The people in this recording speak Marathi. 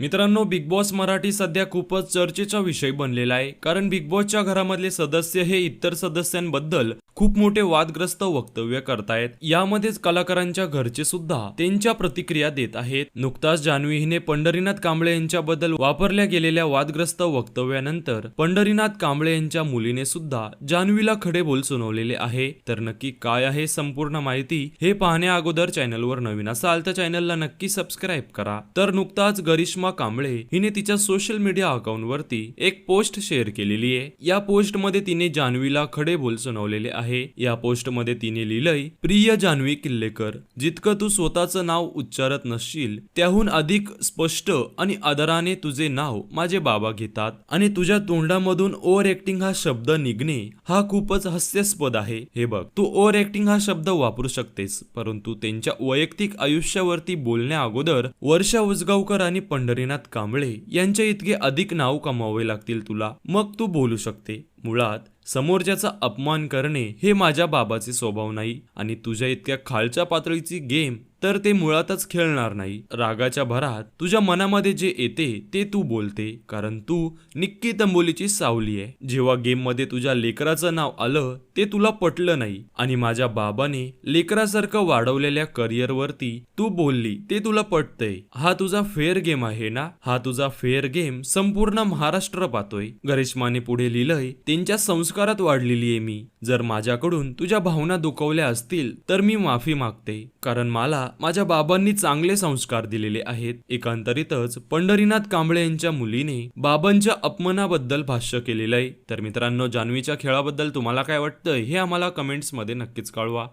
मित्रांनो बिग बॉस मराठी सध्या खूपच चर्चेचा विषय बनलेला आहे. कारण बिग बॉसच्या घरामधले सदस्य हे इतर सदस्यांबद्दल खूप मोठे वादग्रस्त वक्तव्य करतायत. यामध्येच कलाकारांच्या घरचे सुद्धा त्यांच्या प्रतिक्रिया देत आहेत. नुकताच जान्हवी हिने पंढरीनाथ कांबळे यांच्याबद्दल वापरल्या गेलेल्या वादग्रस्त वक्तव्यानंतर पंढरीनाथ कांबळे यांच्या मुलीने सुद्धा जान्हवीला खडे बोल सुनावलेले आहे. तर नक्की काय आहे संपूर्ण माहिती हे पाहण्या अगोदर चॅनलवर नवीन असाल तर चॅनलला नक्की सबस्क्राईब करा. तर नुकताच गरिश्मा कांबळे हिने तिच्या सोशल मीडिया अकाउंट वरती एक पोस्ट शेअर केलेली आहे. या पोस्टमध्ये तिने जान्हवीला खडे बोल सुनावलेले आहे. या पोस्टमध्ये तिने लिहिलंय प्रिय जान्हवी किल्लेकर जितकं तू स्वतःचं नाव उच्चारत नसशील त्याहून अधिक स्पष्ट आणि आदराने तुझे नाव माझे बाबा घेतात आणि तुझ्या तोंडामधून ओव्हर ऍक्टिंग हा शब्द निघणे हा खूपच हास्यास्पद आहे. हे बघ तू ओव्हर ऍक्टिंग हा शब्द वापरू शकतेस परंतु त्यांच्या वैयक्तिक आयुष्यावरती बोलण्या अगोदर वर्षा उजगावकर आणि पंढरीनाथ कांबळे यांच्या इतके अधिक नाव कमावे लागतील तुला. मग तू बोलू शकते. मुळात समोरच्याचा अपमान करणे हे माझ्या बाबाचे स्वभाव नाही आणि तुझ्या इतक्या खालच्या पातळीची गेम तर ते मुळातच खेळणार नाही. रागाच्या भरात तुझ्या मनामध्ये जे येते ते तू बोलते. कारण तू निक्की तंबोलीची सावली आहे. जेव्हा गेममध्ये तुझ्या लेकराचं नाव आलं ते तुला पटलं नाही. आणि माझ्या बाबाने लेकरासारखं वाढवलेल्या करिअर वरती तू बोलली ते तुला पटतंय. हा तुझा फेअर गेम आहे ना? हा तुझा फेअर गेम संपूर्ण महाराष्ट्र पाहतोय. गरिश्माने पुढे लिहिलंय त्यांच्या संस्कारात वाढलेली आहे मी. जर माझ्याकडून तुझ्या भावना दुखवल्या असतील तर मी माफी मागते. कारण मला माझ्या बाबांनी चांगले संस्कार दिलेले आहेत. एकांतरितच पंढरीनाथ कांबळे यांच्या मुलीने बाबांच्या अपमानाबद्दल भाष्य केलेलं आहे. तर मित्रांनो जान्हवीच्या खेळाबद्दल तुम्हाला काय वाटतं हे आम्हाला कमेंट्समध्ये नक्कीच कळवा.